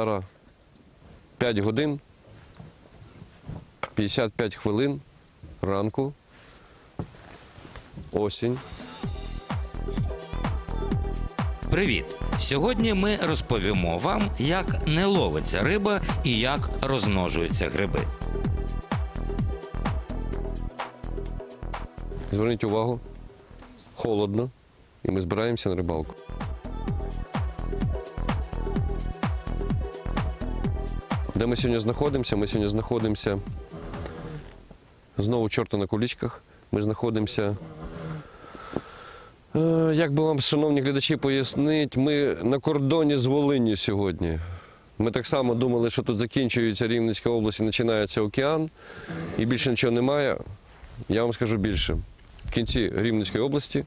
Зараз 5 годин 55 хвилин ранку. Осінь. Привіт! Сьогодні ми розповімо вам, як не ловиться риба і як розмножуються гриби. Зверніть увагу, холодно, і ми збираємося на рибалку. Де ми сьогодні знаходимося? Ми сьогодні знаходимося знову чорта на кулічках. Ми знаходимося. е, Як би вам, шановні глядачі, пояснити, ми на кордоні з Волинню сьогодні. Ми так само думали, що тут закінчується Рівненська область і починається океан, і більше нічого немає. Я вам скажу більше. В кінці Рівненської області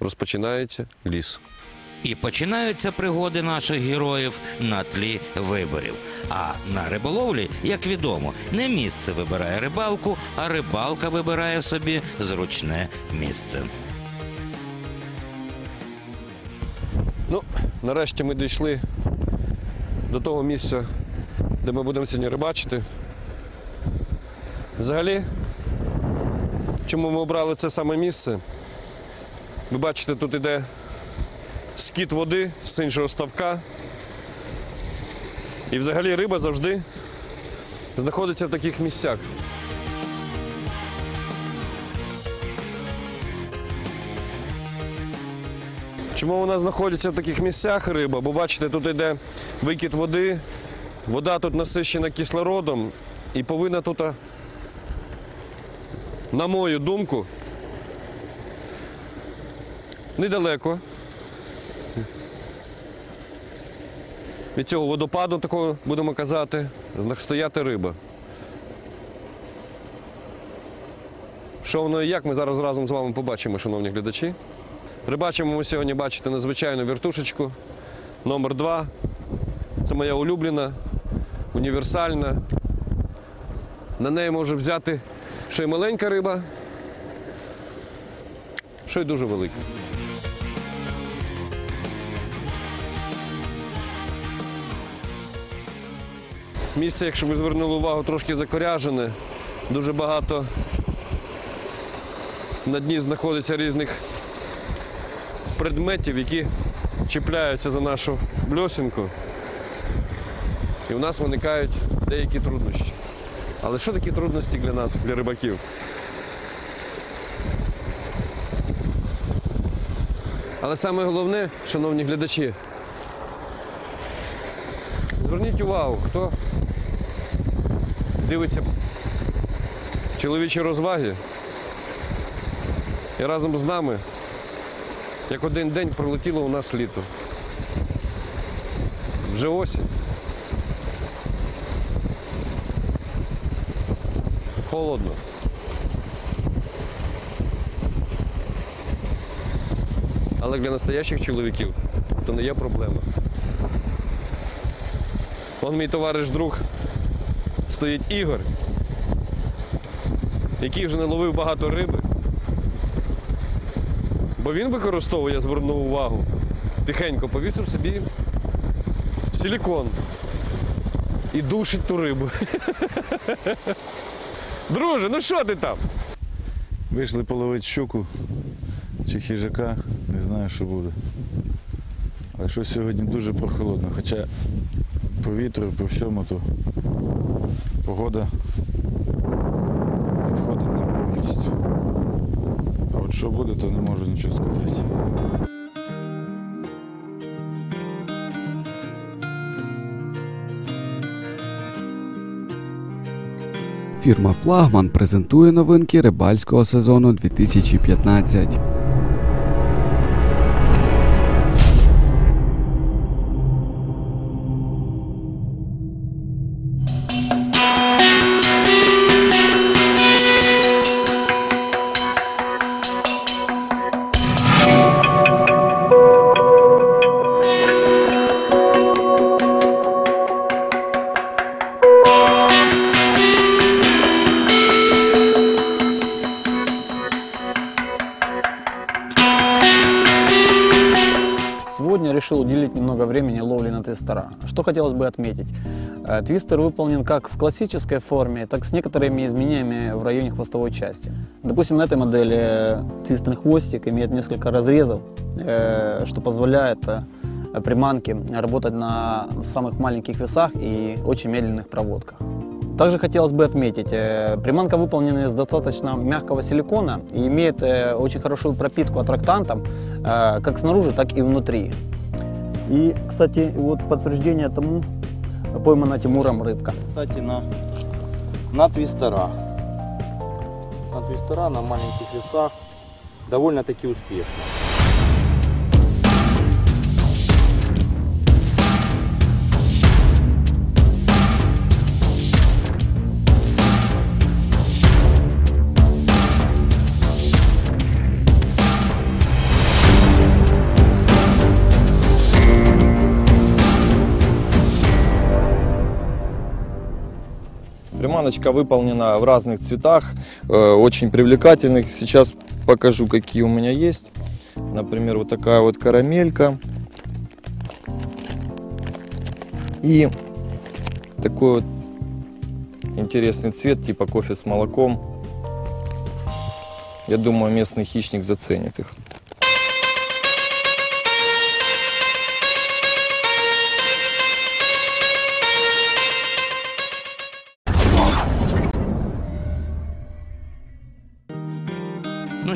розпочинається ліс. І починаються пригоди наших героїв на тлі виборів. А на риболовлі, як відомо, не місце вибирає рибалку, а рибалка вибирає собі зручне місце. Ну, нарешті ми дійшли до того місця, де ми будемо сьогодні рибачити. Взагалі, чому ми обрали це саме місце? Ви бачите, тут іде скіт води з іншого ставка. І взагалі риба завжди знаходиться в таких місцях. Чому вона знаходиться в таких місцях риба? Бо бачите, тут йде викид води, вода тут насищена кислородом і повинна тут, на мою думку, недалеко від цього водопаду, такого будемо казати, стояти риба. Що воно і як, ми зараз разом з вами побачимо, шановні глядачі. Рибачимо ми сьогодні, бачите, надзвичайну вертушечку номер 2 Це моя улюблена, універсальна. На неї може взяти що й маленька риба, що й дуже велика. Місце, якщо ви звернули увагу, трошки закоряжене. Дуже багато на дні знаходиться різних предметів, які чіпляються за нашу бльосінку. І у нас виникають деякі труднощі. Але що такі трудності для нас, для рибаків? Але саме головне, шановні глядачі, зверніть увагу, хто дивиться чоловічі розваги і разом з нами як один день пролетіло у нас літо. Вже осінь. Холодно. Але для настоящих чоловіків то не є проблема. Вон мій товариш друг стоїть Ігор, який вже не ловив багато риби. Бо він використовує, я звернув увагу, тихенько повісив собі силікон і душить ту рибу. Друже, ну що ти там? Вийшли половити щуку чи хижака, не знаю, що буде. Але що сьогодні дуже прохолодно, хоча по вітру, по всьому, то погода підходить нам повністю. А от що буде, то не можу нічого сказати. Фірма Флагман презентує новинки рибальського сезону 2015. Много времени ловли на твистера. Что хотелось бы отметить? Э, Твистер выполнен как в классической форме, так с некоторыми изменениями в районе хвостовой части. Допустим, на этой модели э, твистерный хвостик имеет несколько разрезов, э, что позволяет приманке работать на самых маленьких весах и очень медленных проводках. Также хотелось бы отметить, приманка выполнена из достаточно мягкого силикона и имеет очень хорошую пропитку аттрактантом, как снаружи, так и внутри. И, кстати, вот подтверждение тому поймана Тимуром рыбка. Кстати, на, на твистера. На твистера на маленьких весах довольно-таки успешно. Приманочка выполнена в разных цветах, э, очень привлекательных. Сейчас покажу, какие у меня есть. Например, вот такая вот карамелька. И такой вот интересный цвет, типа кофе с молоком. Я думаю, местный хищник заценит их.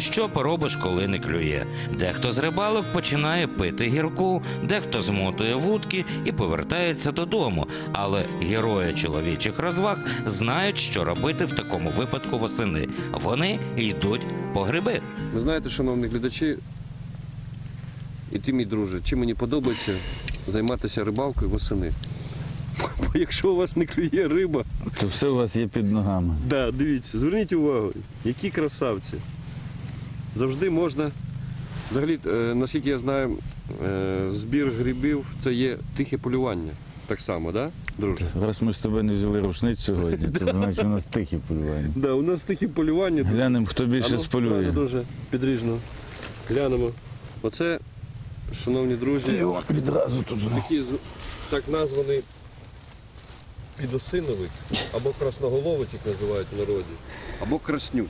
Ну що поробиш, коли не клює? Дехто з рибалок починає пити гірку, дехто змотує вудки і повертається додому. Але герої чоловічих розваг знають, що робити в такому випадку восени. Вони йдуть по гриби. Ви знаєте, шановні глядачі, і ти, мій друже, чим мені подобається займатися рибалкою восени. Бо якщо у вас не клює риба, То все у вас є під ногами. да, дивіться, зверніть увагу, які красавці. Завжди можна. Взагалі, е, наскільки я знаю, е, збір грибів це є тихе полювання. Так само, да, друже? Раз ми з тебе не взяли рушниць сьогодні, то значить у нас тихі полювання. Да, у нас тихе полювання. Глянемо, хто більше сполює. Дуже підріжно. Глянемо. Оце, шановні друзі, Відразу тут такий так названий підосиновик, або красноголовець, як називають в народі, або краснюк.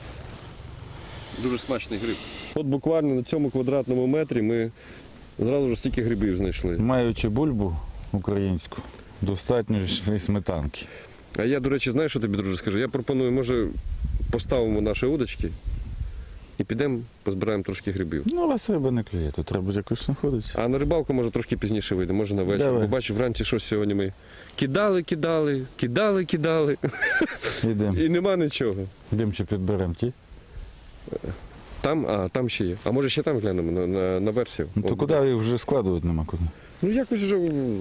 Дуже смачний гриб. От буквально на цьому квадратному метрі ми зразу ж стільки грибів знайшли. Маючи бульбу українську, достатньо і сметанки. А я, до речі, знаєш, що тобі, друже, скажу? Я пропоную, може, поставимо наші удочки і підемо позбираємо трошки грибів. Ну, але риба не клює, то треба якось знаходити. А на рибалку може трошки пізніше вийде, може на вечір. Давай. Бо бачу, вранці щось сьогодні ми кидали, кидали, кидали, кидали. Йдемо. І нема нічого. Йдемо ще підберемо ті. Там, а, там ще є. А може ще там глянемо на, на, на версію. Ну то От. куди їх вже складувати нема куди. Ну якось вже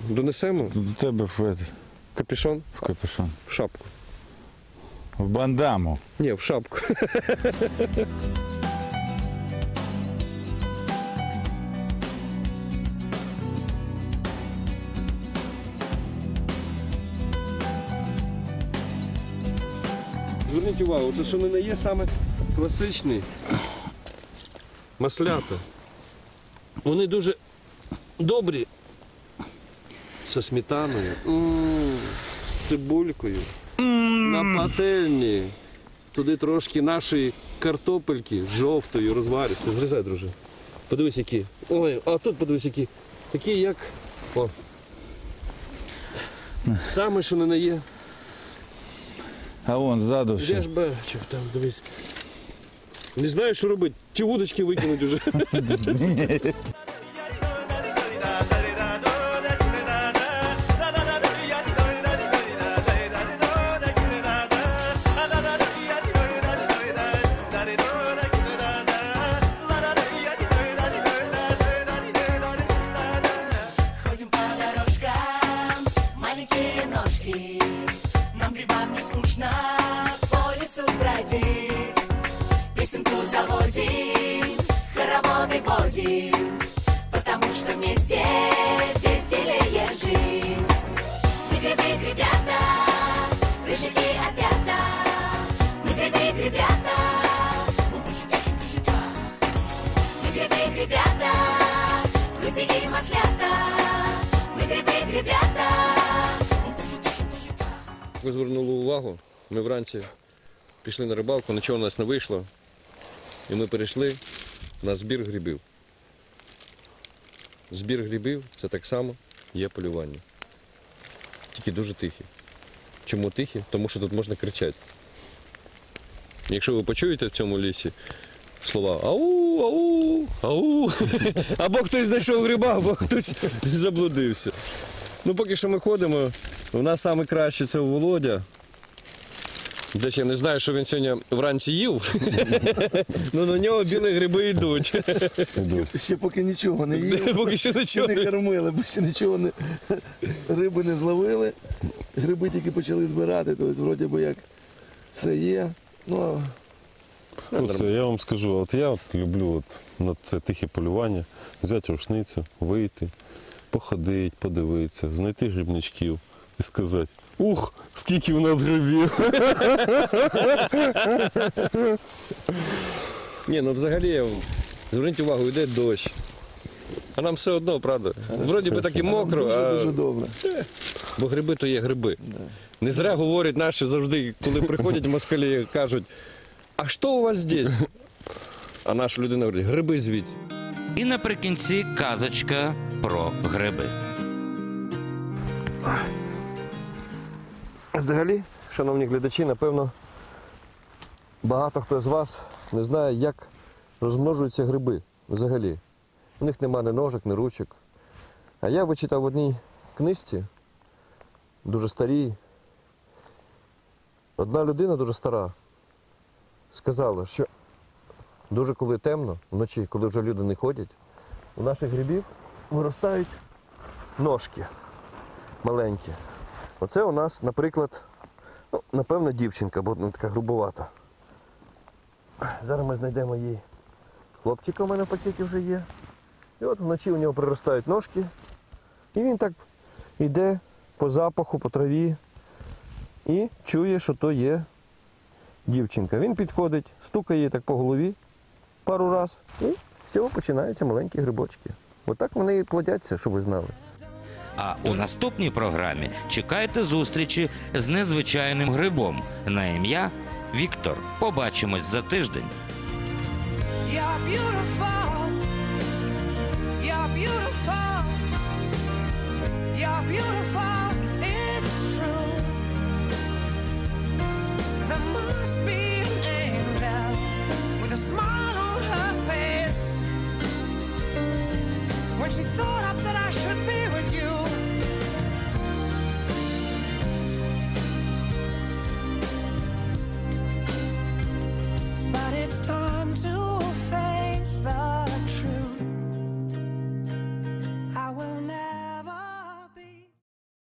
донесемо. До тебе в, этот, Капішон в капюшон. в шапку. В бандаму. Ні, в шапку. Зверніть увагу, це що не є саме класичний маслята. Вони дуже добрі. Зі сметаною, з цибулькою, на пательні. Туди трошки нашої картопельки жовтої, розваристої. Зрізай, друже. Подивись, які. Ой, а тут подивись, які. Такі, як. О. Саме, що не на є. А вон ззаду ще. ж бачу, там дивись. Не знаю, що робити. Чи удочки викинуть уже. ви звернули увагу, ми вранці пішли на рибалку, нічого у нас не вийшло. І ми перейшли на збір грибів. Збір грибів це так само є полювання. Тільки дуже тихі. Чому тихі? Тому що тут можна кричати. Якщо ви почуєте в цьому лісі слова ау, ау, ау, або хтось знайшов гриба, або хтось заблудився. Ну, поки що ми ходимо. У нас саме краще це Володя. Десь я не знаю, що він сьогодні вранці їв. Ну на нього білі гриби йдуть. Ще поки нічого не їв, Поки що ще нічого. не кормили, бо ще нічого не риби не зловили. Гриби тільки почали збирати, тобто вроді би як все є. Ну, Ну, це я вам скажу, от я от люблю от на це тихе полювання, взяти рушницю, вийти, походити, подивитися, знайти грибничків і сказати: Ух, скільки у нас грибів! Ні, ну взагалі, зверніть увагу, йде дощ. А нам все одно, правда. Вроді би так і мокро, дуже а... дуже добре. бо гриби то є гриби. Не зря говорять наші завжди, коли приходять москалі, кажуть, а що у вас здесь? А наша людина говорить, гриби звідси. І наприкінці казочка про гриби. Взагалі, шановні глядачі, напевно, багато хто з вас не знає, як розмножуються гриби взагалі. У них нема ні ножик, ні ручок. А я вичитав в одній книжці, дуже старій, одна людина дуже стара сказала, що дуже коли темно, вночі, коли вже люди не ходять, у наших грибів виростають ножки маленькі. Оце у нас, наприклад, ну, напевно, дівчинка, бо вона така грубовата. Зараз ми знайдемо її. Хлопчика у мене в пакеті вже є. І от вночі у нього приростають ножки. І він так йде по запаху, по траві і чує, що то є дівчинка. Він підходить, стукає її так по голові пару раз, і з цього починаються маленькі грибочки. Отак вони і плодяться, щоб ви знали. А у наступній програмі чекайте зустрічі з незвичайним грибом на ім'я Віктор. Побачимось за тиждень.